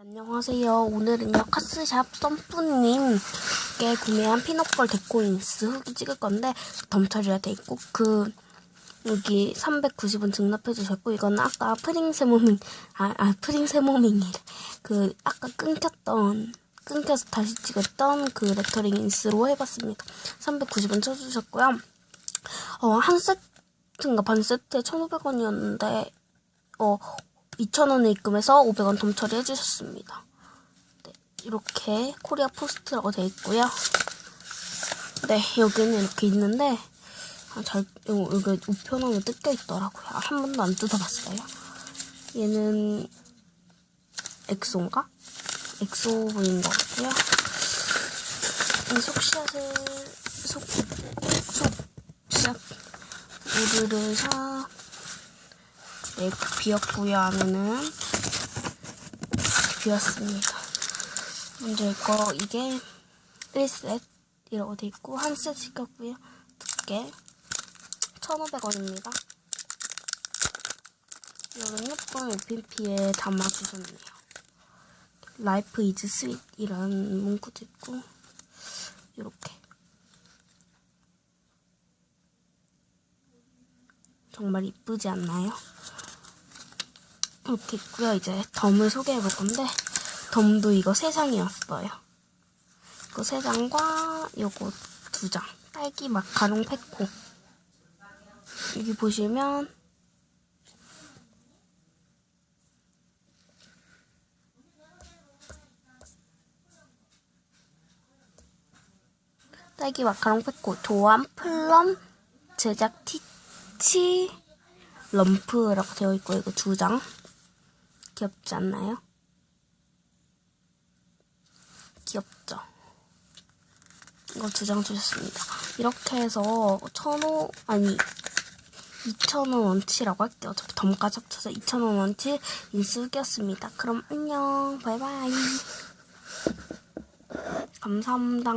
안녕하세요. 오늘은요, 카스샵 썸뿌님께 구매한 피넛걸 데코인스 후기 찍을 건데, 덤 처리가 돼 있고, 그, 여기 390원 증납해 주셨고, 이거는 아까 프링 세모밍, 아, 아, 프링 세모밍이래. 그, 아까 끊겼던, 끊겨서 다시 찍었던 그 레터링 인스로 해봤습니다. 390원 쳐주셨고요. 어, 한 세트인가 반 세트에 1,500원이었는데, 어, 2,000원에 입금해서 500원 덤 처리해 주셨습니다. 네, 이렇게 코리아 포스트라고 되어 있고요. 네, 여기는 이렇게 있는데, 아, 잘, 요- 여기 우편함에 뜯겨 있더라고요. 아, 한 번도 안 뜯어봤어요. 얘는 엑소인가? 엑소인 것 같고요. 이 속샷을, 속, 속샷, 우르르샷, 네, 비었고요. 안에는 비었습니다. 먼저 이거 이게 1셋 이라고 돼 있고 한 셋 시켰고요. 두께 1,500원입니다. 이런 예쁜 OPP에 담아주셨네요. 라이프 이즈 스윗 이라는 문구도 있고 이렇게 정말 이쁘지 않나요? 이렇게 있고요. 이제 덤을 소개해 볼 건데 덤도 이거 세 장이었어요. 이거 세 장과 요거 두 장. 딸기 마카롱 페코. 여기 보시면 딸기 마카롱 페코 도안 플럼 제작 티치 럼프라고 되어 있고 이거 두 장. 귀엽지 않나요? 귀엽죠? 이거 두 장 주셨습니다. 이렇게 해서 천오 아니 2,000원 원치라고 할게요. 어차피 덤까지 합쳐서 2,000원 원치 인수기였습니다. 그럼 안녕. 바이바이. 감사합니다.